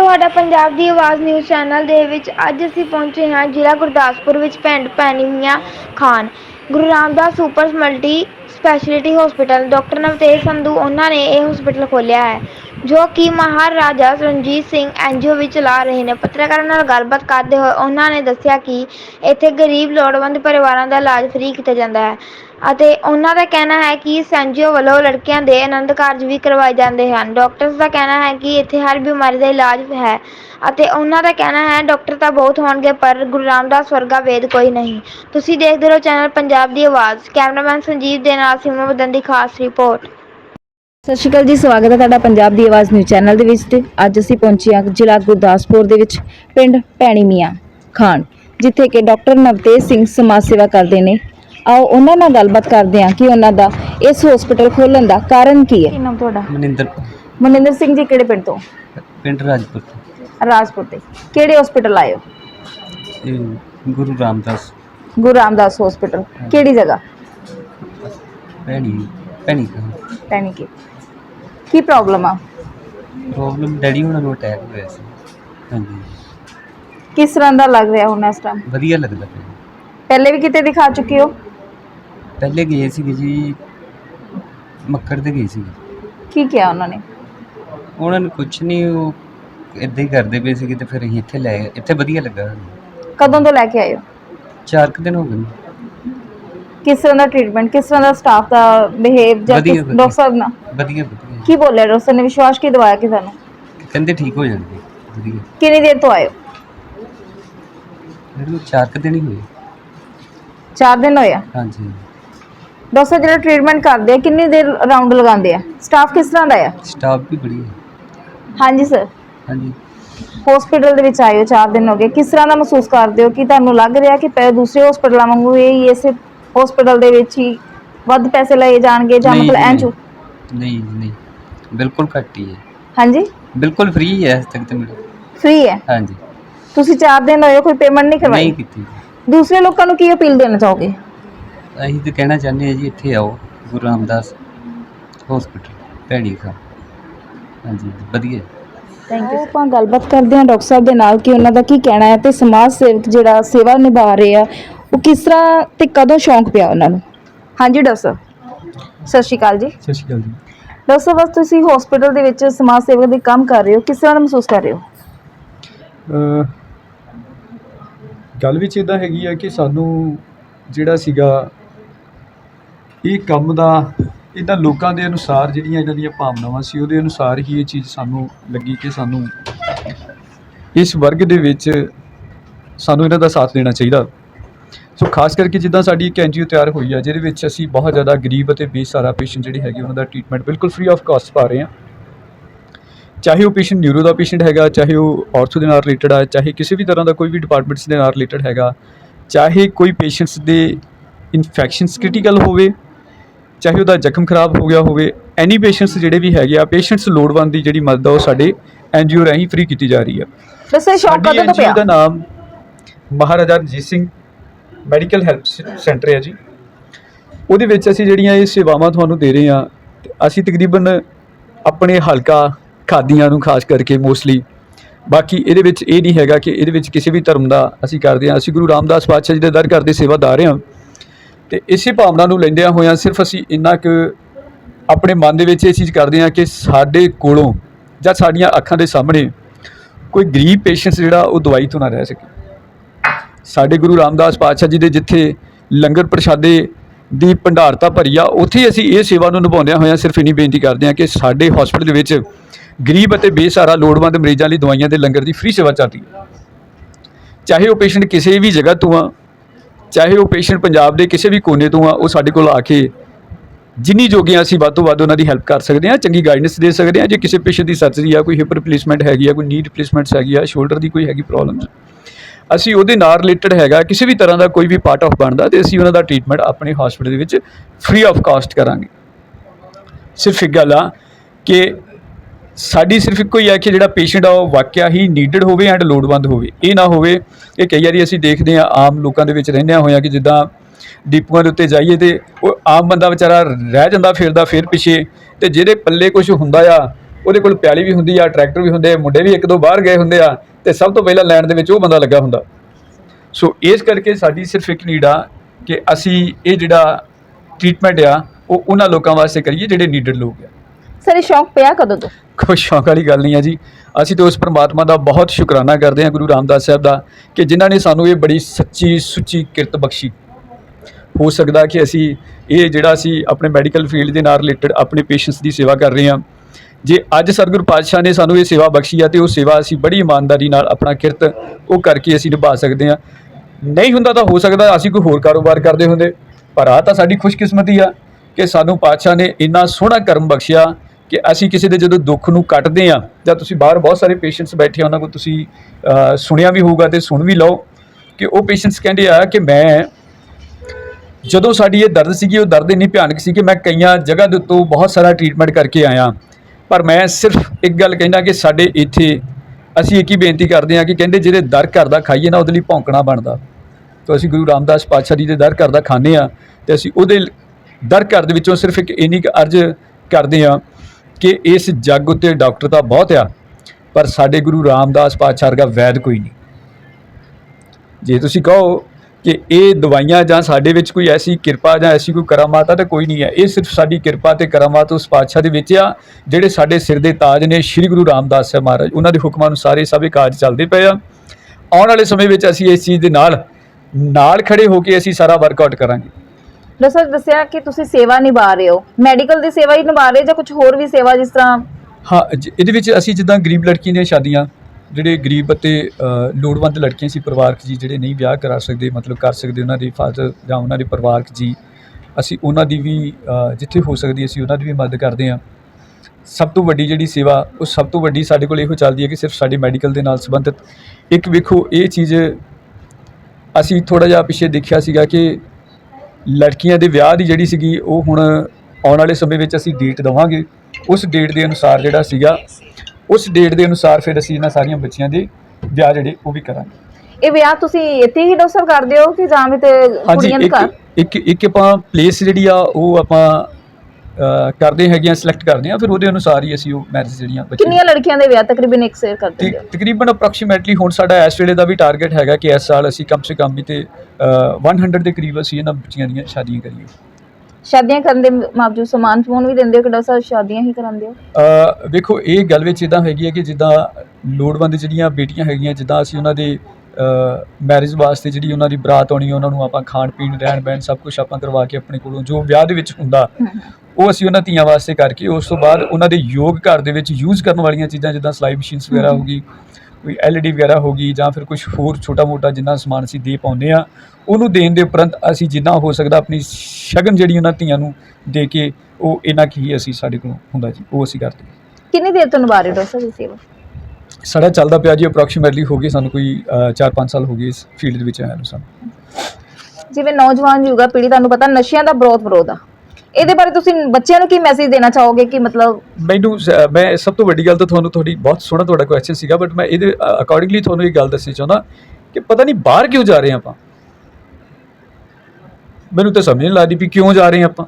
ਤੁਹਾਡਾ ਪੰਜਾਬ ਦੀ ਆਵਾਜ਼ news channel ਦੇ ਵਿੱਚ ਅੱਜ ਅਸੀਂ ਪਹੁੰਚੇ ਹਾਂ ਜ਼ਿਲ੍ਹਾ ਗੁਰਦਾਸਪੁਰ ਵਿੱਚ ਪਿੰਡ Bhaini Mian Khan. Guru Ramdas super multi speciality hospital doctor Navtej Sandhu, ਉਹਨਾਂ ਨੇ ਇਹ ਹਸਪੀਟਲ ਖੋਲ੍ਹਿਆ ਹੈ। ਜੋ ਕਿ ਮਹਾਰਾਜਾ ਰਣਜੀਤ ਸਿੰਘ ਐਨਜੀਓ ਵੀ ਚਲਾ ਰਹੇ ਨੇ। ਪੱਤਰਕਾਰਾਂ ਨਾਲ ਗੱਲਬਾਤ ਕਰਦੇ ਹੋਏ ਉਹਨਾਂ ਨੇ ਦੱਸਿਆ ਕਿ ਇੱਥੇ ਗਰੀਬ, ਲੋੜਵੰਦ ਪਰਿਵਾਰਾਂ ਦਾ ਇਲਾਜ ਫ੍ਰੀ ਕੀਤਾ ਜਾਂਦਾ ਹੈ ਅਤੇ ਉਹਨਾਂ ਦਾ ਕਹਿਣਾ ਹੈ ਕਿ ਇਸ ਐਨਜੀਓ ਵੱਲੋਂ ਲੜਕੀਆਂ ਦੇ ਆਨੰਦ ਕਾਰਜ ਵੀ ਕਰਵਾਏ ਜਾਂਦੇ ਹਨ। ਡਾਕਟਰਸ ਦਾ ਕਹਿਣਾ ਹੈ ਕਿ ਇੱਥੇ ਹਰ ਬਿਮਾਰੀ ਦਾ ਇਲਾਜ ਹੈ ਅਤੇ ਉਹਨਾਂ ਦਾ ਕਹਿਣਾ ਹੈ, ਡਾਕਟਰ ਤਾਂ ਬਹੁਤ ਹੋਣਗੇ, ਪਰ ਗੁਰੂ ਰਾਮਦਾਸ ਵਰਗਾ ਵੇਦ ਕੋਈ ਨਹੀਂ। ਤੁਸੀਂ ਦੇਖਦੇ ਰਹੋ ਚੈਨਲ ਪੰਜਾਬ ਦੀ ਆਵਾਜ਼। ਕੈਮਰਾਮੈਨ ਸੰਜੀਵ ਦੇ ਨਾਲ ਸਿਮਰਨ ਬਦਨ ਦੀ ਖਾਸ ਰਿਪੋਰਟ। ਸਤਿ ਸ਼੍ਰੀ ਅਕਾਲ ਜੀ ਸਵਾਗਤ ਹੈ ਤੁਹਾਡਾ ਪੰਜਾਬ ਦੀ ਆਵਾਜ਼ ਨਿਊਜ਼ ਚੈਨਲ ਦੇ ਵਿੱਚ ਤੇ ਅੱਜ ਅਸੀਂ ਪਹੁੰਚੇ ਹਾਂ ਜ਼ਿਲ੍ਹਾ ਗੁਰਦਾਸਪੁਰ ਦੇ ਵਿੱਚ ਪਿੰਡ ਭੈਣੀ ਮੀਆਂ ਖਾਨ ਜਿੱਥੇ ਕਿ ਡਾਕਟਰ ਨਵਤੇਜ ਸਿੰਘ ਸਮਾਜ ਸੇਵਾ ਕਰਦੇ ਨੇ। ਆਓ ਉਹਨਾਂ ਨਾਲ ਗੱਲਬਾਤ ਕਰਦੇ ਹਾਂ ਕਿ ਉਹਨਾਂ ਦਾ ਇਸ ਹਸਪੀਟਲ ਖੋਲ੍ਹਣ ਦਾ ਕਾਰਨ ਕੀ ਹੈ। ਕੀ ਨਾਮ ਤੁਹਾਡਾ? ਮਨਿੰਦਰ। ਮਨਿੰਦਰ ਸਿੰਘ ਜੀ ਕਿਹੜੇ ਪਿੰਡ ਤੋਂ? ਪਿੰਡ ਰਾਜਪੁਰ ਤੋਂ। ਰਾਜਪੁਰ ਤੇ ਕਿਹੜੇ ਹਸਪੀਟਲ ਆਏ ਹੋ? ਗੁਰੂ ਰਾਮਦਾਸ। ਗੁਰੂ ਰਾਮਦਾਸ ਹਸਪੀਟਲ ਕਿਹੜੀ ਜਗ੍ਹਾ? ਭੈਣੀ ਭੈਣੀ ਕਾ ਭੈਣੀ ਕੀ ਕੀ ਪ੍ਰੋਬਲਮ ਆ? ਪ੍ਰੋਬਲਮ ਡੈਡੀ ਉਹਨਾਂ ਨੂੰ ਅਟੈਕ ਹੋਇਆ ਸੀ। ਹਾਂਜੀ। ਕਿਸ ਤਰ੍ਹਾਂ ਦਾ ਲੱਗ ਰਿਹਾ ਹੁਣ ਇਸ ਟਾਈਮ ਵਧੀਆ ਲੱਗਦਾ ਪਿਆ। ਪਹਿਲੇ ਵੀ ਕਿਤੇ ਦਿਖਾ ਚੁੱਕੇ ਹੋ? ਪਹਿਲੇ ਗਏ ਸੀਗੇ ਜੀ ਮੱਕੜ ਤੇ ਗਏ ਸੀ ਕੀ ਕਿਹਾ ਉਹਨਾਂ ਨੇ? ਉਹਨਾਂ ਨੂੰ ਕੁਝ ਨਹੀਂ ਉਹ ਇਦਾਂ ਹੀ ਕਰਦੇ ਪਏ ਸੀਗੇ ਤੇ ਫਿਰ ਅਸੀਂ ਇੱਥੇ ਲੈ ਆਏ। ਇੱਥੇ ਵਧੀਆ ਲੱਗਾ ਸਾਨੂੰ। ਕਦੋਂ ਤੋਂ ਲੈ ਕੇ ਆਏ ਹੋ? ਚਾਰ ਕੁ ਦਿਨ ਹੋ ਗਏ। ਨੇ। ਕਿਸ ਤਰ੍ਹਾਂ ਦਾ ਟ੍ਰੀਟਮੈਂਟ ਕਿਸ ਤਰ੍ਹਾਂ ਦਾ ਸਟਾਫ ਦਾ ਬਿਹੇਵ ਜਾਂ ਵਧੀਆ, ਕਿਸ- ਵਧੀਆ। ਡਾਕਟਰ ਸਾਹਿਬ ਨਾਲ? ਵਧੀਆ ਵਧੀਆ। ਕੀ ਬੋਲਿਆ ਡਾਕਟਰ ਸਾਹਿਬ ਨੇ? ਵਿਸ਼ਵਾਸ ਕੀ ਦਿਵਾਇਆ ਕਿ ਤੁਹਾਨੂੰ ਕਹਿੰਦੇ ਠੀਕ ਹੋ ਜਾਣਗੇ ਵਧੀਆ। ਕਿੰਨੀ ਦੇਰ ਤੋਂ ਆਏ ਹੋ? ਮੇਰੇ ਨੂੰ ਚਾਰ ਕੁ ਦਿਨ ਹੀ ਹੋਏ। 4 ਦਿਨ ਹੋਇਆ ਹਾਂਜੀ। ਡਾਕਟਰ ਸਾਹਿਬ ਜਿਹੜਾ ਟ੍ਰੀਟਮੈਂਟ ਕਰਦੇ ਆ ਕਿੰਨੀ ਦੇਰ ਰਾਉਂਡ ਲਗਾਉਂਦੇ ਆ? ਸਟਾਫ ਕਿਸ ਤਰ੍ਹਾਂ ਦਾ ਆ? ਸਟਾਫ ਵੀ ਬੜੀ ਹੈ ਹਾਂਜੀ ਸਰ ਹਾਂਜੀ। ਹਸਪੀਟਲ ਦੇ ਵਿੱਚ ਆਏ ਹੋ 4 ਦਿਨ ਹੋ ਗਏ। ਕਿਸ ਤਰ੍ਹਾਂ ਦਾ ਮਹਿਸੂਸ ਕਰਦੇ ਹੋ? ਕਿ ਤੁਹਾਨੂੰ ਲੱਗ ਰਿਹਾ ਕਿ ਪੈ ਦੂਸਰੇ ਹਸਪੀਟਲਾਂ ਵਾਂਗੂ ਇਹ ਹੀ ਇਸੇ ਹਸਪੀਟਲ ਦੇ ਵਿੱਚ ਹੀ ਵੱਧ ਪੈਸੇ ਲਏ ਜਾਣਗੇ ਜਾਂ ਨਹੀਂ, ਮਤਲਬ ਐਂ ਨਹੀਂ। ਚੋ ਨਹੀਂ ਨਹੀਂ। ਬਿਲਕੁਲ ਘੱਟ ਹੀ ਹੈ। ਹਾਂਜੀ? ਬਿਲਕੁਲ ਫ੍ਰੀ ਹੈ ਇਸ ਤੱਕ ਤੇ ਮੇਰਾ ਫ੍ਰੀ ਹੈ? ਹਾਂਜੀ। ਤੁਸੀਂ 4 ਦਿਨ ਹੋ, ਕੋਈ ਪੇਮੈਂਟ ਨਹੀਂ ਕਰਵਾਈ? ਨਹੀਂ ਕੀਤੀ। ਦੂਸਰੇ ਲੋਕਾਂ ਨੂੰ ਕੀ ਅਪੀਲ ਦੇਣਾ ਚਾਹੋਗੇ? ਅਸੀਂ ਤਾਂ ਕਹਿਣਾ ਚਾਹੁੰਦੇ ਹਾਂ ਜੀ ਇੱਥੇ ਆਓ ਗੁਰੂ ਰਾਮਦਾਸ ਹਸਪੀਟਲ ਭੈਣੀ ਖਾ ਹਾਂਜੀ ਵਧੀਆ। ਥੈਂਕ ਯੂ ਆਪਾਂ ਗੱਲਬਾਤ ਕਰਦੇ ਹਾਂ ਡਾਕਟਰ ਸਾਹਿਬ ਦੇ ਨਾਲ ਕਿ ਉਹਨਾਂ ਦਾ ਕੀ ਕਹਿਣਾ ਹੈ ਤੇ ਸਮਾਜ ਸੇਵਕ ਜਿਹੜਾ ਸੇਵਾ ਨਿਭਾ ਰਹੇ ਆ ਉਹ ਕਿਸ ਤਰ੍ਹਾਂ ਤੇ ਕਦੋਂ ਸ਼ੌਂਕ ਪਿਆ ਉਹਨਾਂ ਨੂੰ? ਹਾਂਜੀ ਡਾਕਟਰ ਸਾਹਿਬ। ਸਤਿ ਸ਼੍ਰੀ ਅਕਾਲ ਜੀ। ਸਤਿ ਸ਼੍ਰੀ ਅਕਾਲ ਜੀ। ਡਾਕਟਰ ਸਾਹਿਬ ਬਸ ਤੁਸੀਂ ਹਸਪੀਟਲ ਦੇ ਵਿੱਚ ਸਮਾਜ ਸੇਵਕ ਦੇ ਕੰਮ ਕਰ ਰਹੇ ਹੋ। ਕਿਸ ਤਰ੍ਹਾਂ ਦਾ ਮਹਿਸੂਸ ਕਰ ਰਹੇ ਹੋ? ਅਹ ਗੱਲ ਵਿੱਚ ਇਦਾਂ ਹੈਗੀ ਆ ਕਿ ਸਾਨੂੰ ਜਿਹੜਾ ਸੀਗਾ ਇਹ ਕੰਮ ਦਾ ਇਹਨਾਂ ਲੋਕਾਂ ਦੇ ਅਨੁਸਾਰ ਜਿਹੜੀਆਂ ਇਹਨਾਂ ਦੀਆਂ ਭਾਵਨਾਵਾਂ ਸੀ ਉਹਦੇ ਅਨੁਸਾਰ ਹੀ ਇਹ ਚੀਜ਼ ਸਾਨੂੰ ਲੱਗੀ ਕਿ ਸਾਨੂੰ ਇਸ ਵਰਗ ਦੇ ਵਿੱਚ ਸਾਨੂੰ ਇਹਨਾਂ ਦਾ ਸਾਥ ਦੇਣਾ ਚਾਹੀਦਾ। ਸੋ ਖਾਸ ਕਰਕੇ ਜਿੱਦਾਂ ਸਾਡੀ ਇੱਕ ਐਨਜੀਓ ਤਿਆਰ ਹੋਈ ਆ ਜਿਹਦੇ ਵਿੱਚ ਅਸੀਂ ਬਹੁਤ ਜ਼ਿਆਦਾ ਗਰੀਬ ਅਤੇ ਬੇਸਹਾਰਾ ਪੇਸ਼ੈਂਟ ਜਿਹੜੇ ਹੈਗੇ ਉਹਨਾਂ ਦਾ ਟ੍ਰੀਟਮੈਂਟ ਬਿਲਕੁਲ ਫ੍ਰੀ ਆਫ ਕਾਸਟ ਪਾ ਰਹੇ ਹਾਂ ਚਾਹੇ ਉਹ ਪੇਸ਼ੈਂਟ ਨਿਊਰੋ ਦਾ ਪੇਸ਼ੈਂਟ ਹੈਗਾ ਚਾਹੇ ਉਹ ਆਰਥੋ ਦੇ ਨਾਲ ਰਿਲੇਟਡ ਆ ਚਾਹੇ ਕਿਸੇ ਵੀ ਤਰ੍ਹਾਂ ਦਾ ਕੋਈ ਵੀ ਡਿਪਾਰਟਮੈਂਟਸ ਦੇ ਨਾਲ ਰਿਲੇਟਡ ਹੈਗਾ ਚਾਹੇ ਕੋਈ ਪੇਸ਼ੈਂਟਸ ਦੇ ਇਨਫੈਕਸ਼ਨਸ ਕ੍ਰਿਟੀਕਲ ਹੋਵੇ ਚਾਹੇ ਉਹਦਾ ਜ਼ਖਮ ਖਰਾਬ ਹੋ ਗਿਆ ਹੋਵੇ ਐਨੀ ਪੇਸ਼ੈਂਟਸ ਜਿਹੜੇ ਵੀ ਹੈਗੇ ਆ ਪੇਸ਼ੈਂਟਸ ਲੋੜਵੰਦ ਦੀ ਜਿਹੜੀ ਮਦਦ ਆ ਉਹ ਸਾਡੇ ਐਨਜੀਓ ਰਾਹੀਂ ਫ੍ਰੀ ਕੀਤੀ ਜਾ ਰਹੀ ਆ। ਵੈਸੇ ਸ਼ੌਂਕ ਕਦੋਂ ਤੋਂ ਪਿਆ ਦਾ ਨਾਮ Maharaja Ranjit Singh medical help centre ਹੈ ਜੀ। ਉਹਦੇ ਵਿੱਚ ਅਸੀਂ ਜਿਹੜੀਆਂ ਇਹ ਸੇਵਾਵਾਂ ਤੁਹਾਨੂੰ ਦੇ ਰਹੇ ਹਾਂ, ਤੇ ਅਸੀਂ ਤਕਰੀਬਨ ਆਪਣੇ ਹਲਕਾ ਖਾਦੀਆਂ ਨੂੰ ਖਾਸ ਕਰਕੇ ਮੋਸਟਲੀ ਬਾਕੀ ਇਹਦੇ ਵਿੱਚ ਇਹ ਨਹੀਂ ਹੈਗਾ ਕਿ ਇਹਦੇ ਵਿੱਚ ਕਿਸੇ ਵੀ ਧਰਮ ਦਾ ਅਸੀਂ ਕਰਦੇ ਹਾਂ। ਅਸੀਂ ਗੁਰੂ ਰਾਮਦਾਸ ਪਾਤਸ਼ਾਹ ਜੀ ਦੇ ਦਰ ਕਰਦੇ ਸੇਵਾਦਾਰ ਹਾਂ। ਤੇ ਇਸੇ ਭਾਵਨਾ ਨੂੰ ਲੈਂਦਿਆਂ ਹੋਇਆਂ ਸਿਰਫ ਅਸੀਂ ਇੰਨਾ ਕੁ ਆਪਣੇ ਮਨ ਦੇ ਵਿੱਚ ਇਹ ਚੀਜ਼ ਕਰਦੇ ਹਾਂ ਕਿ ਸਾਡੇ ਕੋਲੋਂ ਜਾਂ ਸਾਡੀਆਂ ਅੱਖਾਂ ਦੇ ਸਾਹਮਣੇ ਕੋਈ ਗਰੀਬ ਪੇਸ਼ੈਂਟ ਜਿਹੜਾ ਉਹ ਦਵਾਈ ਤੋਂ ਨਾ ਰਹਿ ਸਕੇ। ਸਾਡੇ ਗੁਰੂ ਰਾਮਦਾਸ ਪਾਤਸ਼ਾਹ ਜੀ ਦੇ ਜਿੱਥੇ ਲੰਗਰ ਪ੍ਰਸ਼ਾਦੇ ਦੀ ਭੰਡਾਰਤਾ ਭਰੀ ਆ, ਉੱਥੇ ਅਸੀਂ ਇਹ ਸੇਵਾ ਨੂੰ ਨਿਭਾਉਂਦਿਆਂ ਹੋਇਆਂ ਸਿਰਫ ਇੰਨੀ ਬੇਨਤੀ ਕਰਦੇ ਹਾਂ ਕਿ ਸਾਡੇ ਹਸਪੀਟਲ ਦੇ ਵਿੱਚ ਗਰੀਬ ਅਤੇ ਬੇਸਹਾਰਾ ਲੋੜਵੰਦ ਮਰੀਜ਼ਾਂ ਲਈ ਦਵਾਈਆਂ ਦੇ ਲੰਗਰ ਦੀ ਫ੍ਰੀ ਸੇਵਾ ਚੱਲਦੀ ਹੈ। ਚਾਹੇ ਉਹ ਪੇਸ਼ੈਂਟ ਕਿਸੇ ਵੀ ਜਗ੍ਹਾ ਤੋਂ ਆ, ਚਾਹੇ ਉਹ ਪੇਸ਼ੈਂਟ ਪੰਜਾਬ ਦੇ ਕਿਸੇ ਵੀ ਕੋਨੇ ਤੋਂ ਆ, ਉਹ ਸਾਡੇ ਕੋਲ ਆ ਕੇ ਜਿੰਨੀ ਜੋਗੀਆਂ ਅਸੀਂ ਵੱਧ ਤੋਂ ਵੱਧ ਉਹਨਾਂ ਦੀ ਹੈਲਪ ਕਰ ਸਕਦੇ ਹਾਂ, ਚੰਗੀ ਗਾਈਡੈਂਸ ਦੇ ਸਕਦੇ ਹਾਂ, ਜੇ ਕਿਸੇ ਪੇਸ਼ੈਂਟ ਦੀ ਸਰਜਰੀ ਆ, ਕੋਈ ਹਿਪ ਰਿਪਲੇਸਮੈਂਟ ਹੈਗੀ ਆ, ਕੋਈ ਨੀ ਰਿਪਲੇਸਮੈਂਟਸ ਹੈਗੀ ਆ ਸ਼ੋਲਡਰ ਦੀ ਕੋਈ ਹੈਗੀ ਪ੍ਰੋਬਲਮ ਅਸੀਂ ਉਹਦੇ ਨਾਲ ਰਿਲੇਟਡ ਹੈਗਾ, ਕਿਸੇ ਵੀ ਤਰ੍ਹਾਂ ਦਾ ਕੋਈ ਵੀ ਪਾਰਟ ਆਫ ਬਣਦਾ ਤੇ ਅਸੀਂ ਉਹਨਾਂ ਦਾ ਟ੍ਰੀਟਮੈਂਟ ਆਪਣੇ ਹਸਪੀਟਲ ਦੇ ਵਿੱਚ ਫ੍ਰੀ ਆਫ ਕਾਸਟ ਕਰਾਂਗੇ। ਸਿਰਫ ਇੱਕ ਗੱਲ ਆ ਕਿ ਸਾਡੀ ਸਿਰਫ ਇੱਕੋ ਹੀ ਹੈ ਕਿ ਜਿਹੜਾ ਪੇਸ਼ੈਂਟ ਆ ਉਹ ਵਾਕਿਆ ਹੀ ਨੀਡਡ ਹੋਵੇ ਐਂਡ ਲੋੜਵੰਦ ਹੋਵੇ। ਇਹ ਨਾ ਹੋਵੇ ਕਿ ਕਈ ਵਾਰੀ ਅਸੀਂ ਦੇਖਦੇ ਆ ਆਮ ਲੋਕਾਂ ਦੇ ਵਿੱਚ ਰਹਿੰਦਿਆਂ ਹੋਇਆਂ ਕਿ ਜਿੱਦਾਂ ਡਿਪੂਆਂ ਦੇ ਉੱਤੇ ਜਾਈਏ ਤੇ ਉਹ ਆਮ ਬੰਦਾ ਵਿਚਾਰਾ ਰਹਿ ਜਾਂਦਾ, ਫਿਰਦਾ, ਫਿਰ ਪਿੱਛੇ ਤੇ ਜਿਹਦੇ ਪੱਲੇ ਕੁਝ ਹੁੰਦਾ ਆ ਉਹਦੇ ਕੋਲ ਪਿਆਲੀ ਵੀ ਹੁੰਦੀ ਆ ਟਰੈਕਟਰ ਵੀ ਹੁੰਦੇ ਆ ਮੁੰਡੇ ਵੀ ਇੱਕ ਦੋ ਬਾਹਰ ਗਏ ਹੁੰਦੇ ਆ ਤੇ ਸਭ ਤੋਂ ਪਹਿਲਾਂ ਲਾਈਨ ਦੇ ਵਿੱਚ ਉਹ ਬੰਦਾ ਲੱਗਾ ਹੁੰਦਾ। ਸੋ ਇਸ ਕਰਕੇ ਸਾਡੀ ਸਿਰਫ ਇੱਕ ਨੀਡ ਆ ਕਿ ਅਸੀਂ ਇਹ ਜਿਹੜਾ ਟ੍ਰੀਟਮੈਂਟ ਆ ਉਹ ਉਹਨਾਂ ਲੋਕਾਂ ਵਾਸਤੇ ਕਰੀਏ ਜਿਹੜੇ ਨੀਡਡ ਲੋਕ ਆ। ਸਰ ਇਹ ਸ਼ੌਂਕ ਪਿਆ ਕਦੋਂ ਤੋਂ? ਕੋਈ ਸ਼ੌਂਕ ਵਾਲੀ ਗੱਲ ਨਹੀਂ ਹੈ ਜੀ। ਅਸੀਂ ਤਾਂ ਉਸ ਪ੍ਰਮਾਤਮਾ ਦਾ ਬਹੁਤ ਸ਼ੁਕਰਾਨਾ ਕਰਦੇ ਹਾਂ ਗੁਰੂ ਰਾਮਦਾਸ ਸਾਹਿਬ ਦਾ ਕਿ ਜਿਨ੍ਹਾਂ ਨੇ ਸਾਨੂੰ ਇਹ ਬੜੀ ਸੱਚੀ ਸੁੱਚੀ ਕਿਰਤ ਬਖਸ਼ੀ। ਹੋ ਸਕਦਾ ਕਿ ਅਸੀਂ ਇਹ ਜਿਹੜਾ ਅਸੀਂ ਆਪਣੇ ਮੈਡੀਕਲ ਫੀਲਡ ਦੇ ਨਾਲ ਰਿਲੇਟਡ ਆਪਣੇ ਪੇਸ਼ੈਂਟਸ ਦੀ ਸੇਵਾ ਕਰ ਰਹੇ ਹਾਂ। ਜੇ ਅੱਜ ਸਤਿਗੁਰੂ ਪਾਤਸ਼ਾਹ ਨੇ ਸਾਨੂੰ ਇਹ ਸੇਵਾ ਬਖਸ਼ੀ ਆ ਤੇ ਉਹ ਸੇਵਾ ਅਸੀਂ ਬੜੀ ਇਮਾਨਦਾਰੀ ਨਾਲ ਆਪਣਾ ਕਿਰਤ ਉਹ ਕਰਕੇ ਅਸੀਂ ਨਿਭਾ ਸਕਦੇ ਹਾਂ। ਨਹੀਂ ਹੁੰਦਾ ਤਾਂ ਹੋ ਸਕਦਾ ਅਸੀਂ ਕੋਈ ਹੋਰ ਕਾਰੋਬਾਰ ਕਰਦੇ ਹੁੰਦੇ, ਪਰ ਆ ਤਾਂ ਸਾਡੀ ਖੁਸ਼ਕਿਸਮਤੀ ਆ ਕਿ ਸਾਨੂੰ ਪਾਤਸ਼ਾਹ ਨੇ ਇੰਨਾ ਸੋਹਣਾ ਕਰਮ ਬਖਸ਼ਿਆ ਕਿ ਅਸੀਂ ਕਿਸੇ ਦੇ ਜਦੋਂ ਦੁੱਖ ਨੂੰ ਕੱਟਦੇ ਆ ਜਾਂ ਤੁਸੀਂ ਬਾਹਰ ਬਹੁਤ ਸਾਰੇ ਪੇਸ਼ੈਂਟਸ ਬੈਠੇ ਆ, ਉਹਨਾਂ ਕੋਲ ਤੁਸੀਂ ਸੁਣਿਆ ਵੀ ਹੋਊਗਾ ਤੇ ਸੁਣ ਵੀ ਲਓ ਕਿ ਉਹ ਪੇਸ਼ੈਂਟਸ ਕਹਿੰਦੇ ਆ ਕਿ ਮੈਂ ਜਦੋਂ ਸਾਡੀ ਇਹ ਦਰਦ ਸੀਗੀ, ਉਹ ਦਰਦ ਇੰਨੀ ਭਿਆਨਕ ਸੀ ਕਿ ਮੈਂ ਕਈਆਂ ਜਗ੍ਹਾ ਦੇ ਉੱਤੋਂ ਬਹੁਤ ਸਾਰਾ ਟ੍ਰੀਟਮੈਂਟ ਕਰਕੇ ਆਇਆ। ਪਰ ਮੈਂ ਸਿਰਫ ਇੱਕ ਗੱਲ ਕਹਿੰਦਾ ਕਿ ਸਾਡੇ ਇੱਥੇ ਅਸੀਂ ਇੱਕ ਹੀ ਬੇਨਤੀ ਕਰਦੇ ਹਾਂ ਕਿ ਕਹਿੰਦੇ ਜਿਹੜੇ ਦਰ ਘਰ ਦਾ ਖਾਈਏ ਨਾ ਉਹਦੇ ਲਈ ਭੌਂਕਣਾ ਬਣਦਾ। ਤਾਂ ਅਸੀਂ ਗੁਰੂ ਰਾਮਦਾਸ ਪਾਤਸ਼ਾਹ ਜੀ ਦੇ ਦਰ ਘਰ ਦਾ ਖਾਂਦੇ ਆ ਤੇ ਅਸੀਂ ਉਹਦੇ ਦਰ ਘਰ ਦੇ ਵਿੱਚੋਂ ਸਿਰਫ ਇੱਕ ਇੰਨੀ ਕੁ ਅਰਜ਼ ਕਰਦੇ ਆ ਕਿ ਇਸ ਜੱਗ ਉੱਤੇ ਡਾਕਟਰ ਤਾਂ ਬਹੁਤ ਆ, ਪਰ ਸਾਡੇ ਗੁਰੂ ਰਾਮਦਾਸ ਪਾਤਸ਼ਾਹ ਵਰਗਾ ਵੈਦ ਕੋਈ ਨਹੀਂ। ਜੇ ਤੁਸੀਂ ਕਹੋ ਕਿ ਇਹ ਦਵਾਈਆਂ ਜਾਂ ਸਾਡੇ ਵਿੱਚ ਕੋਈ ਐਸੀ ਕਿਰਪਾ ਜਾਂ ਐਸੀ ਕੋਈ ਕਰਾਮਾਤ ਆ ਤਾਂ ਕੋਈ ਨਹੀਂ ਹੈ। ਇਹ ਸਿਰਫ ਸਾਡੀ ਕਿਰਪਾ ਤੇ ਕਰਾਮਾਤ ਉਸ ਪਾਤਸ਼ਾਹ ਦੇ ਵਿੱਚ ਆ ਜਿਹੜੇ ਸਾਡੇ ਸਿਰ ਦੇ ਤਾਜ ਨੇ ਸ੍ਰੀ ਗੁਰੂ ਰਾਮਦਾਸ ਸਾਹਿਬ ਮਹਾਰਾਜ ਉਹਨਾਂ ਦੇ ਹੁਕਮਾਂ ਅਨੁਸਾਰ ਇਹ ਸਭ ਕਾਜ ਚੱਲਦੇ ਪਏ ਆ। ਆਉਣ ਵਾਲੇ ਸਮੇਂ ਵਿੱਚ ਅਸੀਂ ਇਸ ਚੀਜ਼ ਦੇ ਨਾਲ ਨਾਲ ਖੜੇ ਹੋ ਕੇ ਅਸੀਂ ਸਾਰਾ ਵਰਕਆਊਟ ਕਰਾਂਗੇ। ਸਾਹਿਬ ਦੱਸਿਆ ਕਿ ਤੁਸੀਂ ਸੇਵਾ ਨਿਭਾ ਰਹੇ ਹੋ। ਮੈਡੀਕਲ ਦੀ ਸੇਵਾ ਹੀ ਨਿਭਾ ਰਹੇ ਜਾਂ ਕੁਝ ਹੋਰ ਵੀ ਸੇਵਾ ਜਿਸ ਤਰ੍ਹਾਂ? ਹਾਂ ਜ- ਇਹਦੇ ਵਿੱਚ ਅਸੀਂ ਜਿੱਦਾਂ ਗਰੀਬ ਲੜਕੀਆਂ ਦੀਆਂ ਸ਼ਾਦੀਆਂ ਜਿਹੜੇ ਗਰੀਬ ਅਤੇ ਲੋੜਵੰਦ ਲੜਕੀਆਂ ਸੀ, ਪਰਿਵਾਰਕ ਜੀ, ਜਿਹੜੇ ਨਹੀਂ ਵਿਆਹ ਕਰਾ ਸਕਦੇ, ਮਤਲਬ ਕਰ ਸਕਦੇ ਉਹਨਾਂ ਦੇ ਫਾਦਰ ਜਾਂ ਉਹਨਾਂ ਦੇ ਪਰਿਵਾਰਕ ਜੀ, ਅਸੀਂ ਉਹਨਾਂ ਦੀ ਵੀ ਜਿੱਥੇ ਹੋ ਸਕਦੀ ਅਸੀਂ ਉਹਨਾਂ ਦੀ ਵੀ ਮਦਦ ਕਰਦੇ ਹਾਂ। ਸਭ ਤੋਂ ਵੱਡੀ ਜਿਹੜੀ ਸੇਵਾ, ਉਹ ਸਭ ਤੋਂ ਵੱਡੀ ਸਾਡੇ ਕੋਲ ਇਹੋ ਚੱਲਦੀ ਹੈ ਕਿ ਸਿਰਫ ਸਾਡੇ ਮੈਡੀਕਲ ਦੇ ਨਾਲ ਸੰਬੰਧਿਤ। ਇੱਕ ਵੇਖੋ, ਇਹ ਚੀਜ਼ ਅਸੀਂ ਥੋੜਾ ਜਿਹਾ ਪਿੱਛੇ ਦੇਖਿਆ ਸੀਗਾ ਕਿ ਲੜਕੀਆਂ ਦੇ ਵਿਆਹ ਦੀ ਜਿਹੜੀ ਸੀਗੀ, ਉਹ ਹੁਣ ਆਉਣ ਵਾਲੇ ਸਮੇਂ ਵਿੱਚ ਅਸੀਂ ਡੇਟ ਦਵਾਂਗੇ। ਉਸ ਡੇਟ ਦੇ ਅਨੁਸਾਰ ਜਿਹੜਾ ਸੀਗਾ ਉਸ ਡੇਟ ਦੇ ਅਨੁਸਾਰ ਫਿਰ ਅਸੀਂ ਇਹਨਾਂ ਸਾਰੀਆਂ ਬੱਚੀਆਂ ਦੇ ਵਿਆਹ ਜਿਹੜੇ ਉਹ ਵੀ ਕਰਾਂਗੇ। ਇਹ ਵਿਆਹ ਤੁਸੀਂ ਇੱਥੇ ਹੀ ਡਾਕਟਰ ਸਾਹਿਬ ਕਰਦੇ ਹੋ ਕਿ ਜਾਂ ਵੀ ਤੇ ਕੁੜੀਆਂ ਦੇ ਘਰ? ਇੱਕ ਇੱਕ ਆਪਾਂ ਪਲੇਸ ਜਿਹੜੀ ਆ ਉਹ ਆਪਾਂ ਕਰਦੇ ਹੈਗੇ ਆ ਸਿਲੈਕਟ ਕਰਦੇ ਆ ਫਿਰ ਉਹਦੇ ਅਨੁਸਾਰ ਹੀ ਅਸੀਂ ਉਹ ਮੈਰਿਜ ਜਿਹੜੀਆਂ ਬੱਚੇ ਕਿੰਨੀਆਂ ਲੜਕੀਆਂ ਦੇ ਵਿਆਹ ਤਕਰੀਬਨ ਇੱਕ ਸੇਰ ਕਰ ਦਿੰਦੇ ਹੋ? ਤਕ- ਤਕਰੀਬਨ ਅਪਰੋਕਸੀਮੇਟਲੀ ਹੁਣ ਸਾਡਾ ਇਸ ਵੇਲੇ ਦਾ ਵੀ ਟਾਰਗੇਟ ਹੈਗਾ ਕਿ ਇਸ ਸਾਲ ਅਸੀਂ ਕਮ ਸੇ ਕਮ ਵੀ ਤੇ ਅ, 100 ਦੇ ਕਰੀਬ ਅਸੀਂ ਇਹਨਾਂ ਬੱਚੀਆਂ ਦੀਆਂ ਸ਼ਾਦੀਆਂ ਕਰੀਏ। ਸ਼ਾਦੀਆਂ ਕਰਨ ਦੇ ਬਾਵਜੂਦ ਸਮਾਨ ਸਮੂਨ ਵੀ ਦਿੰਦੇ ਹੋ ਕਿ ਡਾਕਟਰ ਸਾਹਿਬ ਸ਼ਾਦੀਆਂ ਹੀ ਕਰਾਉਂਦੇ ਹੋ? ਅ, ਵੇਖੋ ਇਹ ਗੱਲ ਵਿੱਚ ਇਦਾਂ ਹੈਗੀ ਹੈ ਕਿ ਜਿੱਦਾਂ ਲੋੜਵੰਦ ਜਿਹੜੀਆਂ ਬੇਟੀਆਂ ਹੈਗੀਆਂ ਜਿੱਦਾਂ ਅਸੀਂ ਉਹਨਾਂ ਦੇ ਮੈਰਿਜ ਵਾਸਤੇ ਜਿਹੜੀ ਉਹਨਾਂ ਦੀ ਬਰਾਤ ਆਉਣੀ ਉਹਨਾਂ ਨੂੰ ਆਪਾਂ ਖਾਣ ਪੀਣ ਰਹਿਣ ਬਹਿਣ ਸਭ ਕੁਝ ਆਪਾਂ ਕਰਵਾ ਕੇ ਆਪਣੇ ਕੋਲੋਂ ਜੋ ਵਿਆਹ ਦੇ ਵਿੱਚ ਹੁੰਦਾ ਉਹ ਅਸੀਂ ਉਹਨਾਂ ਧੀਆਂ ਵਾਸਤੇ ਕਰਕੇ ਉਸ ਤੋਂ ਬਾਅਦ ਉਹਨਾਂ ਦੇ ਯੋਗ ਘਰ ਦੇ ਵਿੱਚ ਯੂਜ਼ ਕਰਨ ਵਾਲੀਆਂ ਚੀਜ਼ਾਂ ਜਿੱਦਾਂ ਸਲਾਈ ਮਸ਼ੀਨਸ ਵਗੈਰਾ ਹੋ ਗਈ ਕੋਈ ਐਲਈਡੀ ਵਗੈਰਾ ਹੋ ਗਈ ਜਾਂ ਫਿਰ ਕੁਝ ਹੋਰ ਛੋਟਾ ਮੋਟਾ ਜਿੰਨਾ ਸਮਾਨ ਅਸੀਂ ਦੇ ਪਾਉਂਦੇ ਆ ਉਹਨੂੰ ਦੇਣ ਦੇ ਉਪਰੰਤ ਅਸੀਂ ਜਿੰਨਾ ਹੋ ਸਕਦਾ ਆਪਣੀ ਸ਼ਗਨ ਜਿਹੜੀ ਉਹਨਾਂ ਧੀਆਂ ਨੂੰ ਦੇ ਕੇ ਉਹ ਇਹਨਾਂ ਕੀ ਅਸੀਂ ਸਾਡੇ ਕੋਲ ਹੁੰਦਾ ਜੀ ਉਹ ਅਸੀਂ ਕਰਦੇ ਕਿੰਨੀ ਦੇਰ ਤੋਂ ਨਿਭਾ ਰਹੇ ਹੋ ਡਾਕਟਰ ਇਹ? ਸੇਵਾ ਸਾਡਾ ਚੱਲਦਾ ਪਿਆ ਜੀ ਅਪਰੋਕਸੀਮੇਟਲੀ ਹੋ ਗਏ ਸਾਨੂੰ ਕੋਈ 4-5 ਸਾਲ ਹੋ ਗਏ ਇਸ ਫੀਲਡ ਦੇ ਵਿੱਚ ਆਇਆ ਨੂੰ ਸਾਨੂੰ। ਜਿਵੇਂ ਨੌਜਵਾਨ ਯੁਗਾ ਪੀੜ੍ਹੀ ਤੁਹਾਨੂੰ ਪਤਾ ਨਸ਼ਿਆਂ ਦਾ ਬਹੁਤ ਵਿਰੋਧ ਆ। ਇਹਦੇ ਬਾਰੇ ਤੁਸੀਂ ਬੱਚਿਆਂ ਨੂੰ ਕੀ ਮੈਸੇਜ ਦੇਣਾ ਚਾਹੋਗੇ ਕਿ ਮਤਲਬ ਮੈਨੂੰ ਸ- ਮੈਂ ਸਭ ਤੋਂ ਵੱਡੀ ਗੱਲ ਤਾਂ ਤੁਹਾਨੂੰ ਤੁਹਾਡੀ ਬਹੁਤ ਸੋਹਣਾ ਤੁਹਾਡਾ ਕੁਐਸਚਨ ਸੀਗਾ ਬਟ ਮੈਂ ਇਹਦੇ ਅਕੋਰਡਿੰਗਲੀ ਤੁਹਾਨੂੰ ਇੱਕ ਗੱਲ ਦੱਸਣੀ ਚਾਹੁੰਦਾ ਕਿ ਪਤਾ ਨਹੀਂ ਬਾਹਰ ਕਿਉਂ ਜਾ ਰਹੇ ਹਾਂ ਆਪਾਂ। ਮੈਨੂੰ ਤਾਂ ਸਮਝ ਨਹੀਂ ਲੱਗਦੀ ਵੀ ਕਿਉਂ ਜਾ ਰਹੇ ਹਾਂ ਆਪਾਂ।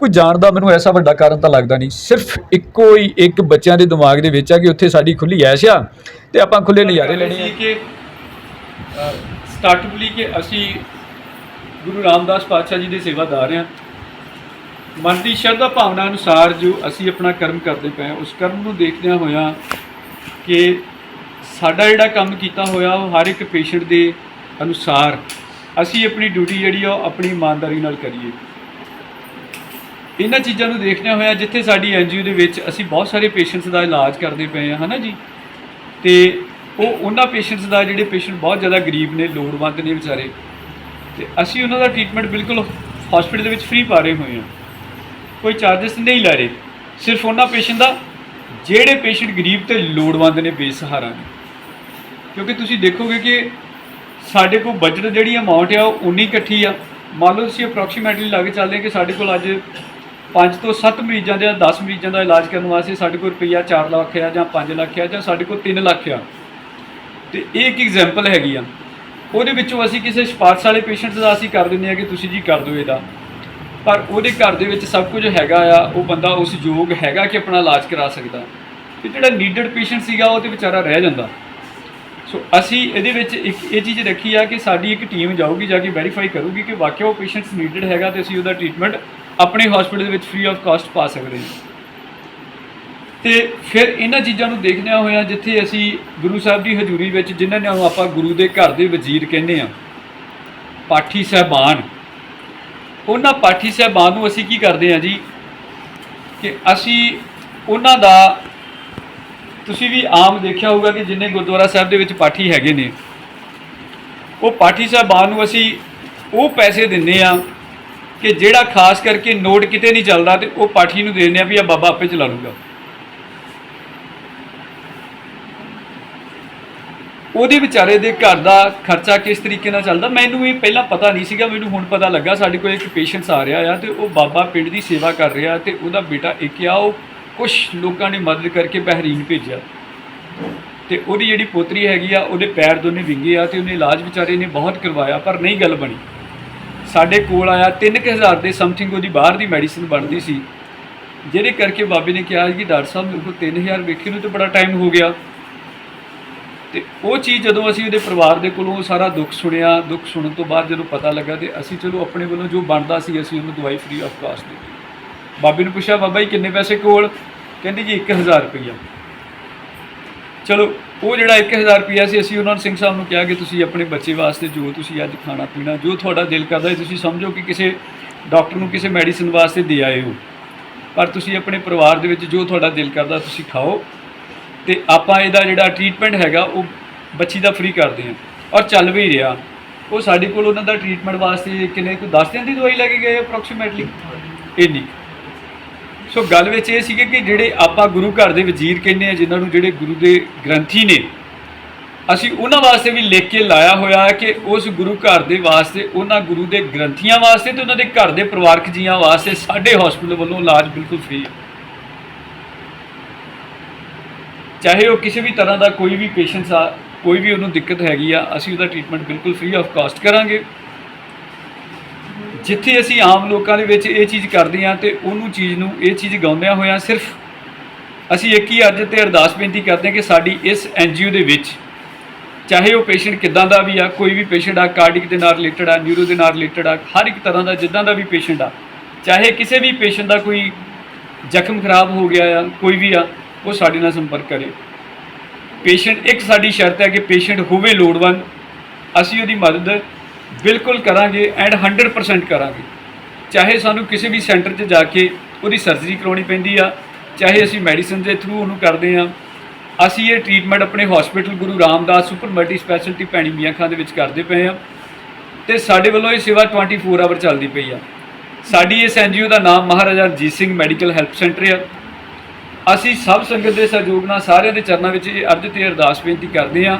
ਕੋਈ ਜਾਣ ਦਾ ਮੈਨੂੰ ਐਸਾ ਵੱਡਾ ਕਾਰਨ ਤਾਂ ਲੱਗਦਾ ਨਹੀਂ। ਸਿਰਫ ਇੱਕੋ ਹੀ ਇੱਕ ਬੱਚਿਆਂ ਦੇ ਦਿਮਾਗ ਦੇ ਵਿੱਚ ਆ ਕਿ ਉੱਥੇ ਸਾਡੀ ਖੁੱਲੀ ਐਸ਼ ਆ ਤੇ ਆਪਾਂ ਖੁੱਲੇ ਨਜ਼ਾਰੇ ਲੈਣੇ ਆ। ਕਿ ਸਟਾਰਟਅਪ ਲਈ ਕਿ ਅਸੀਂ ਗੁਰੂ ਰਾਮਦਾਸ ਪਾਤਸ਼ਾਹ ਜੀ ਦੇ ਸੇਵਾਦਾਰ ਹਾਂ। ਮਨ ਦੀ ਸ਼ਰਧਾ ਭਾਵਨਾ ਅਨੁਸਾਰ ਜੋ ਅਸੀਂ ਆਪਣਾ ਕਰਮ ਕਰਦੇ ਪਏ ਹਾਂ, ਉਸ ਕਰਮ ਨੂੰ ਦੇਖਦਿਆਂ ਹੋਇਆਂ ਕਿ ਸਾਡਾ ਜਿਹੜਾ ਕੰਮ ਕੀਤਾ ਹੋਇਆ ਉਹ ਹਰ ਇੱਕ ਪੇਸ਼ੈਂਟ ਦੇ ਅਨੁਸਾਰ ਅਸੀਂ ਆਪਣੀ ਡਿਊਟੀ ਜਿਹੜੀ ਆ ਉਹ ਆਪਣੀ ਇਮਾਨਦਾਰੀ ਨਾਲ ਕਰੀਏ। ਇਹਨਾਂ ਚੀਜ਼ਾਂ ਨੂੰ ਦੇਖਦਿਆਂ ਹੋਇਆਂ ਜਿੱਥੇ ਸਾਡੀ ਐਨਜੀਓ ਦੇ ਵਿੱਚ ਅਸੀਂ ਬਹੁਤ ਸਾਰੇ ਪੇਸ਼ੈਂਟਸ ਦਾ ਇਲਾਜ ਕਰਦੇ ਪਏ ਹਾਂ ਹਨਾ ਜੀ? ਤੇ ਉਹ ਉਹਨਾਂ ਪੇਸ਼ੈਂਟਸ ਦਾ ਜਿਹੜੇ ਪੇਸ਼ੈਂਟ ਬਹੁਤ ਜ਼ਿਆਦਾ ਗਰੀਬ ਨੇ ਲੋੜਵੰਦ ਨੇ ਵਿਚਾਰੇ ਤੇ ਅਸੀਂ ਉਹਨਾਂ ਦਾ ਟ੍ਰੀਟਮੈਂਟ ਬਿਲਕੁਲ ਹਸਪੀਟਲ ਦੇ ਵਿੱਚ ਫ੍ਰੀ ਪਾ ਰਹੇ ਹੋਏ ਹਾਂ। ਕੋਈ ਚਾਰजेस ਨਹੀਂ ਲੈ ਰਹੇ। ਸਿਰਫ ਉਹਨਾਂ ਪੇਸ਼ੈਂਟ ਦਾ, ਜਿਹੜੇ ਪੇਸ਼ੈਂਟ ਗਰੀਬ ਤੇ ਲੋੜਵੰਦ ਨੇ ਬੇਸਹਾਰਾ ਨੇ। ਕਿਉਂਕਿ ਤੁਸੀਂ ਦੇਖੋਗੇ ਕਿ ਸਾਡੇ ਕੋਲ ਬਜਟ ਜਿਹੜੀ ਅਮਾਉਂਟ ਆ, ਉਹ ਉਨੀ ਇਕੱਠੀ ਆ। ਮੰਨ ਲਓ ਤੁਸੀਂ ਅਪਰੋਕਸੀਮੇਟਲੀ ਲਾ ਕੇ ਚੱਲਦੇ ਕਿ ਸਾਡੇ ਕੋਲ ਅੱਜ 5 ਤੋਂ 7 ਮਰੀਜ਼ਾਂ ਦੇ 10 ਮਰੀਜ਼ਾਂ ਦਾ ਇਲਾਜ ਕਰਨ ਵਾਸਤੇ ਸਾਡੇ ਕੋਲ ਰੁਪਈਆ 4 ਲੱਖ ਆ ਜਾਂ 5 ਲੱਖ ਆ ਜਾਂ ਸਾਡੇ ਕੋਲ 3 ਲੱਖ ਆ। ਤੇ ਇਹ ਇੱਕ ਐਗਜ਼ਾਮਪਲ ਹੈਗੀ ਆ। ਉਹਦੇ ਵਿੱਚੋਂ ਅਸੀਂ ਕਿਸੇ ਸਿਫਾਰਸ਼ ਵਾਲੇ ਪੇਸ਼ੈਂਟਸ ਦਾ ਅਸੀਂ ਕਰ ਦਿੰਦੇ ਆ ਕਿ ਤੁਸੀਂ ਜੀ ਕਰ ਦਿਓ ਇਹਦਾ। ਪਰ ਉਹਦੇ ਘਰ ਦੇ ਵਿੱਚ ਸਭ ਕੁਝ ਹੈਗਾ ਆ, ਉਹ ਬੰਦਾ ਉਸ ਯੋਗ ਹੈਗਾ ਕਿ ਆਪਣਾ ਇਲਾਜ ਕਰਾ ਸਕਦਾ। ਤੇ ਜਿਹੜਾ ਨੀਡਡ ਪੇਸ਼ੈਂਟ ਸੀਗਾ, ਉਹ ਤੇ ਵਿਚਾਰਾ ਰਹਿ ਜਾਂਦਾ। ਸੋ ਅਸੀਂ ਇਹਦੇ ਵਿੱਚ ਇੱਕ ਇਹ ਚੀਜ਼ ਰੱਖੀ ਆ ਕਿ ਸਾਡੀ ਇੱਕ ਟੀਮ ਜਾਊਗੀ, ਜਾ ਕੇ ਵੈਰੀਫਾਈ ਕਰੂਗੀ ਕਿ ਵਾਕਿਆ ਉਹ ਪੇਸ਼ੈਂਟਸ ਨੀਡਡ ਹੈਗਾ ਤੇ ਅਸੀਂ ਉਹਦਾ ਟ੍ਰੀਟਮੈਂਟ ਆਪਣੇ ਹਸਪੀਟਲ ਦੇ ਵਿੱਚ ਫ੍ਰੀ ਆਫ ਕਾਸਟ ਪਾ ਸਕਦੇ ਹਾਂ। ਤੇ ਫਿਰ ਇਹਨਾਂ ਚੀਜ਼ਾਂ ਨੂੰ ਦੇਖਦਿਆਂ ਹੋਇਆ ਜਿੱਥੇ ਅਸੀਂ ਗੁਰੂ ਸਾਹਿਬ ਦੀ ਹਜ਼ੂਰੀ ਵਿੱਚ ਜਿਨ੍ਹਾਂ ਨੂੰ ਆਪਾਂ ਗੁਰੂ ਦੇ ਘਰ ਦੇ ਵਜ਼ੀਰ ਕਹਿੰਦੇ ਆ ਪਾਠੀ ਸਹਿਬਾਨ। ਉਹਨਾਂ ਪਾਠੀ ਸਹਿਬਾਨ ਨੂੰ ਅਸੀਂ ਕੀ ਕਰਦੇ ਆ ਜੀ? ਕਿ ਅਸੀਂ ਉਹਨਾਂ ਦਾ, ਤੁਸੀਂ ਵੀ ਆਮ ਦੇਖਿਆ ਹੋਊਗਾ ਕਿ ਜਿੰਨੇ ਗੁਰਦੁਆਰਾ ਸਾਹਿਬ ਦੇ ਵਿੱਚ ਪਾਠੀ ਹੈਗੇ ਨੇ, ਉਹ ਪਾਠੀ ਸਾਹਿਬਾਨ ਨੂੰ ਅਸੀਂ ਉਹ ਪੈਸੇ ਦਿੰਦੇ ਆ ਕਿ ਜਿਹੜਾ ਖਾਸ ਕਰਕੇ ਨੋਟ ਕਿਤੇ ਨਹੀਂ ਚੱਲਦਾ ਤੇ ਉਹ ਪਾਠੀ ਨੂੰ ਦੇ ਦਿੰਦੇ ਆ ਵੀ ਆ ਬਾਬਾ ਆਪੇ ਚਲਾ ਲੂਗਾ ਉਹਦੇ ਵਿਚਾਰੇ ਦੇ ਘਰ ਦਾ ਖਰਚਾ ਕਿਸ ਤਰੀਕੇ ਨਾਲ ਚੱਲਦਾ? ਮੈਨੂੰ ਇਹ ਪਹਿਲਾਂ ਪਤਾ ਨਹੀਂ ਸੀਗਾ, ਮੈਨੂੰ ਹੁਣ ਪਤਾ ਲੱਗਾ। ਸਾਡੇ ਕੋਲ ਇੱਕ ਪੇਸ਼ੈਂਟਸ ਆ ਰਿਹਾ ਆ ਤੇ ਉਹ ਬਾਬਾ ਪਿੰਡ ਦੀ ਸੇਵਾ ਕਰ ਰਿਹਾ ਤੇ ਉਹਦਾ ਬੇਟਾ ਇੱਕ ਆ, ਉਹ ਕੁਝ ਲੋਕਾਂ ਨੇ ਮਦਦ ਕਰਕੇ ਬਹਿਰੀਨ ਭੇਜਿਆ। ਤੇ ਉਹਦੀ ਜਿਹੜੀ ਪੋਤਰੀ ਹੈਗੀ ਆ, ਉਹਦੇ ਪੈਰ ਦੋਨੇ ਵਿੰਗੇ ਆ ਤੇ ਉਹਨੇ ਇਲਾਜ ਵਿਚਾਰੇ ਨੇ ਬਹੁਤ ਕਰਵਾਇਆ, ਪਰ ਨਹੀਂ ਗੱਲ ਬਣੀ। ਸਾਡੇ ਕੋਲ ਆਇਆ 3000 ਦੇ ਸਮਥਿੰਗ ਉਹਦੀ ਬਾਹਰ ਦੀ ਮੈਡੀਸਿਨ ਬਣਦੀ ਸੀ। ਜਿਹਦੇ ਕਰਕੇ ਬਾਬੇ ਨੇ ਕਿਹਾ ਕਿ ਡਾਕਟਰ ਸਾਹਿਬ, ਮੇਰੇ ਕੋਲ 3000 ਵੇਖੇ ਨੂੰ ਤੇ ਬੜਾ ਟਾਈਮ ਹੋ ਗਿਆ। ਉਹ ਚੀਜ਼ ਜਦੋਂ ਅਸੀਂ ਉਹਦੇ ਪਰਿਵਾਰ ਦੇ ਕੋਲੋਂ ਸਾਰਾ ਦੁੱਖ ਸੁਣਿਆ, ਦੁੱਖ ਸੁਣਨ ਤੋਂ ਬਾਅਦ ਜਦੋਂ ਪਤਾ ਲੱਗਾ ਤੇ ਅਸੀਂ ਚਲੋ ਆਪਣੇ ਵੱਲੋਂ ਜੋ ਬਣਦਾ ਸੀ ਅਸੀਂ ਉਹਨੂੰ ਦਵਾਈ ਫ੍ਰੀ ਆਫ ਕਾਸਟ ਦਿੱਤੀ। ਬਾਬੇ ਨੂੰ ਪੁੱਛਿਆ, ਬਾਬਾ ਜੀ, ਕਿੰਨੇ ਪੈਸੇ ਕੋਲ? ਕਹਿੰਦੀ ਜੀ 1000 ਰੁਪਈਆ। ਚਲੋ, ਉਹ ਜਿਹੜਾ 1000 ਰੁਪਈਆ ਸੀ, ਅਸੀਂ ਉਹਨਾਂ ਨੂੰ ਸਿੰਘ ਸਾਹਿਬ ਨੂੰ ਕਿਹਾ ਕਿ ਤੁਸੀਂ ਆਪਣੇ ਬੱਚੇ ਵਾਸਤੇ ਜੋ ਤੁਸੀਂ ਅੱਜ ਖਾਣਾ ਪੀਣਾ, ਜੋ ਤੁਹਾਡਾ ਦਿਲ ਕਰਦਾ ਹੈ, ਤੁਸੀਂ ਸਮਝੋ ਕਿ ਕਿਸੇ ਡਾਕਟਰ ਨੂੰ ਕਿਸੇ ਮੈਡੀਸਿਨ ਵਾਸਤੇ ਦੇ ਆਏ ਹੋ। ਪਰ ਤੁਸੀਂ ਆਪਣੇ ਪਰਿਵਾਰ ਦੇ ਵਿੱਚ ਜੋ ਤੁਹਾਡਾ ਦਿਲ ਕਰਦਾ, ਤੁਸੀਂ ਖਾਓ। ਤੇ ਆਪਾਂ ਇਹਦਾ ਜਿਹੜਾ ਟ੍ਰੀਟਮੈਂਟ ਹੈਗਾ, ਉਹ ਬੱਚੀ ਦਾ ਫ੍ਰੀ ਕਰਦੇ ਹਾਂ ਔਰ ਚੱਲ ਵੀ ਰਿਹਾ। ਉਹ ਸਾਡੇ ਕੋਲ ਉਹਨਾਂ ਦਾ ਟ੍ਰੀਟਮੈਂਟ ਵਾਸਤੇ ਕਿੰਨੇ ਕੋਈ 10 ਦਿਨ ਦੀ ਦਵਾਈ ਲੈ ਕੇ ਗਏ ਅਪਰੋਕਸੀਮੇਟਲੀ ਇੰਨੀ। ਸੋ ਗੱਲ ਵਿੱਚ ਇਹ ਸੀਗੇ ਕਿ ਜਿਹੜੇ ਆਪਾਂ ਗੁਰੂ ਘਰ ਦੇ ਵਜ਼ੀਰ ਕਹਿੰਦੇ ਆ, ਜਿਨ੍ਹਾਂ ਨੂੰ ਜਿਹੜੇ ਗੁਰੂ ਦੇ ਗ੍ਰੰਥੀ ਨੇ, ਅਸੀਂ ਉਹਨਾਂ ਵਾਸਤੇ ਵੀ ਲਿਖ ਕੇ ਲਾਇਆ ਹੋਇਆ ਹੈ ਕਿ ਉਸ ਗੁਰੂ ਘਰ ਦੇ ਵਾਸਤੇ, ਉਹਨਾਂ ਗੁਰੂ ਦੇ ਗ੍ਰੰਥੀਆਂ ਵਾਸਤੇ ਤੇ ਉਹਨਾਂ ਦੇ ਘਰ ਦੇ ਪਰਿਵਾਰਕ ਜੀਆਂ ਵਾਸਤੇ ਸਾਡੇ ਹਸਪੀਟਲ ਵੱਲੋਂ ਇਲਾਜ ਬਿਲਕੁਲ ਫ੍ਰੀ ਹੈ। ਚਾਹੇ ਉਹ ਕਿਸੇ ਵੀ ਤਰ੍ਹਾਂ ਦਾ ਕੋਈ ਵੀ ਪੇਸ਼ੈਂਟ ਆ ਕੋਈ ਵੀ ਉਹਨੂੰ ਦਿੱਕਤ ਹੈਗੀ ਆ, ਅਸੀਂ ਉਹਦਾ ਟ੍ਰੀਟਮੈਂਟ ਬਿਲਕੁਲ ਫ੍ਰੀ ਆਫ ਕਾਸਟ ਕਰਾਂਗੇ। ਜਿੱਥੇ ਅਸੀਂ ਆਮ ਲੋਕਾਂ ਦੇ ਵਿੱਚ ਇਹ ਚੀਜ਼ ਕਰਦੇ ਆ ਤੇ ਉਹਨੂੰ ਚੀਜ਼ ਨੂੰ, ਇਹ ਚੀਜ਼ ਗਾਉਂਦਿਆਂ ਹੋਇਆਂ ਸਿਰਫ ਅਸੀਂ ਇੱਕ ਹੀ ਅੱਜ ਤੇ ਅਰਦਾਸ ਬੇਨਤੀ ਕਰਦੇ ਹਾਂ ਕਿ ਸਾਡੀ ਇਸ ਐਨਜੀਓ ਦੇ ਵਿੱਚ, ਚਾਹੇ ਉਹ ਪੇਸ਼ੈਂਟ ਕਿੱਦਾਂ ਦਾ ਵੀ ਆ, ਕੋਈ ਵੀ ਪੇਸ਼ੈਂਟ ਆ ਕਾਰਡਿਕ ਦੇ ਨਾਲ ਰਿਲੇਟਡ ਆ ਨਿਊਰੋ ਦੇ ਨਾਲ ਰਿਲੇਟਡ ਆ, ਹਰ ਇੱਕ ਤਰ੍ਹਾਂ ਦਾ ਜਿੱਦਾਂ ਦਾ ਵੀ ਪੇਸ਼ੈਂਟ ਆ, ਚਾਹੇ ਕਿਸੇ ਵੀ ਪੇਸ਼ੈਂਟ ਦਾ ਕੋਈ ਜ਼ਖਮ ਖਰਾਬ ਹੋ ਗਿਆ ਆ, ਕੋਈ ਵੀ ਆ, ਉਹ ਸਾਡੇ ਨਾਲ ਸੰਪਰਕ ਕਰੇ। ਪੇਸ਼ੈਂਟ, ਇੱਕ ਸਾਡੀ ਸ਼ਰਤ ਹੈ ਕਿ ਪੇਸ਼ੈਂਟ ਹੋਵੇ ਲੋੜਵੰਦ, ਅਸੀਂ ਉਹਦੀ ਮਦਦ ਬਿਲਕੁਲ ਕਰਾਂਗੇ ਐਂਡ 100% ਕਰਾਂਗੇ। ਚਾਹੇ ਸਾਨੂੰ ਕਿਸੇ ਵੀ ਸੈਂਟਰ 'ਚ ਜਾ ਕੇ ਉਹਦੀ ਸਰਜਰੀ ਕਰਾਉਣੀ ਪੈਂਦੀ ਆ, ਚਾਹੇ ਅਸੀਂ ਮੈਡੀਸਿਨ ਦੇ ਥਰੂ ਉਹਨੂੰ ਕਰਦੇ ਆ, ਅਸੀਂ ਇਹ ਟ੍ਰੀਟਮੈਂਟ ਆਪਣੇ hospital Guru Ramdas super multi speciality Bhaini Mian Khan ਦੇ ਵਿੱਚ ਕਰਦੇ ਪਏ ਆ ਤੇ ਸਾਡੇ ਵੱਲੋਂ ਇਹ ਸੇਵਾ 24 ਆਵਰ ਚੱਲਦੀ ਪਈ ਆ। ਸਾਡੀ ਇਸ ਐਨਜੀਓ ਦਾ ਨਾਮ Maharaja Ranjit Singh medical help centre ਆ। ਅਸੀਂ ਸਭ ਸੰਗਤ ਦੇ ਸਹਿਯੋਗ ਨਾਲ ਸਾਰਿਆਂ ਦੇ ਚਰਨਾਂ ਵਿੱਚ ਇਹ ਅਰਜ਼ ਤੇ ਅਰਦਾਸ ਬੇਨਤੀ ਕਰਦੇ ਹਾਂ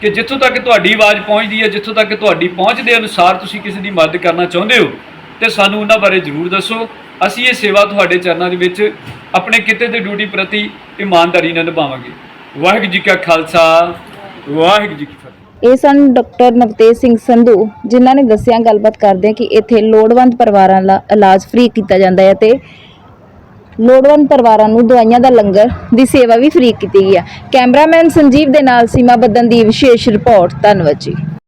ਕਿ ਜਿੱਥੋਂ ਤੱਕ ਤੁਹਾਡੀ ਆਵਾਜ਼ ਪਹੁੰਚਦੀ ਹੈ, ਜਿੱਥੋਂ ਤੱਕ ਤੁਹਾਡੀ ਪਹੁੰਚ ਦੇ ਅਨੁਸਾਰ ਤੁਸੀਂ ਕਿਸੇ ਦੀ ਮਦਦ ਕਰਨਾ ਚਾਹੁੰਦੇ ਹੋ, ਤੇ ਸਾਨੂੰ ਉਹਨਾਂ ਬਾਰੇ ਜ਼ਰੂਰ ਦੱਸੋ। ਅਸੀਂ ਇਹ ਸੇਵਾ ਤੁਹਾਡੇ ਚਰਨਾਂ ਦੇ ਵਿੱਚ ਆਪਣੇ ਕਿਤੇ ਦੇ ਡਿਊਟੀ ਪ੍ਰਤੀ ਇਮਾਨਦਾਰੀ ਨਾਲ ਨਿਭਾਵਾਂਗੇ। ਵਾਹਿਗੁਰੂ ਜੀ ਕਾ ਖਾਲਸਾ, ਵਾਹਿਗੁਰੂ ਜੀ ਕੀ ਫਤਿਹ। ਇਹ ਸਨ ਡਾਕਟਰ ਨਵਤੇਜ ਸਿੰਘ ਸੰਧੂ, ਜਿਨ੍ਹਾਂ ਨੇ ਦੱਸਿਆ ਗੱਲਬਾਤ ਕਰਦੇ ਕਿ ਇੱਥੇ ਲੋੜਵੰਦ ਪਰਿਵਾਰਾਂ ਦਾ ਇਲਾਜ ਫ੍ਰੀ ਕੀਤਾ ਜਾਂਦਾ ਹੈ ਤੇ ਲੋੜਵੰਦ ਪਰਿਵਾਰਾਂ ਨੂੰ ਦਵਾਈਆਂ ਦਾ ਲੰਗਰ ਦੀ ਸੇਵਾ ਵੀ ਫ੍ਰੀ ਕੀਤੀ ਗਈ ਹੈ ਕੈਮਰਾਮੈਨ ਸੰਜੀਵ ਦੇ ਨਾਲ ਸੀਮਾ ਬੱਦਨ ਦੀ ਵਿਸ਼ੇਸ਼ ਰਿਪੋਰਟ ਧੰਨਵਾਦ ਜੀ।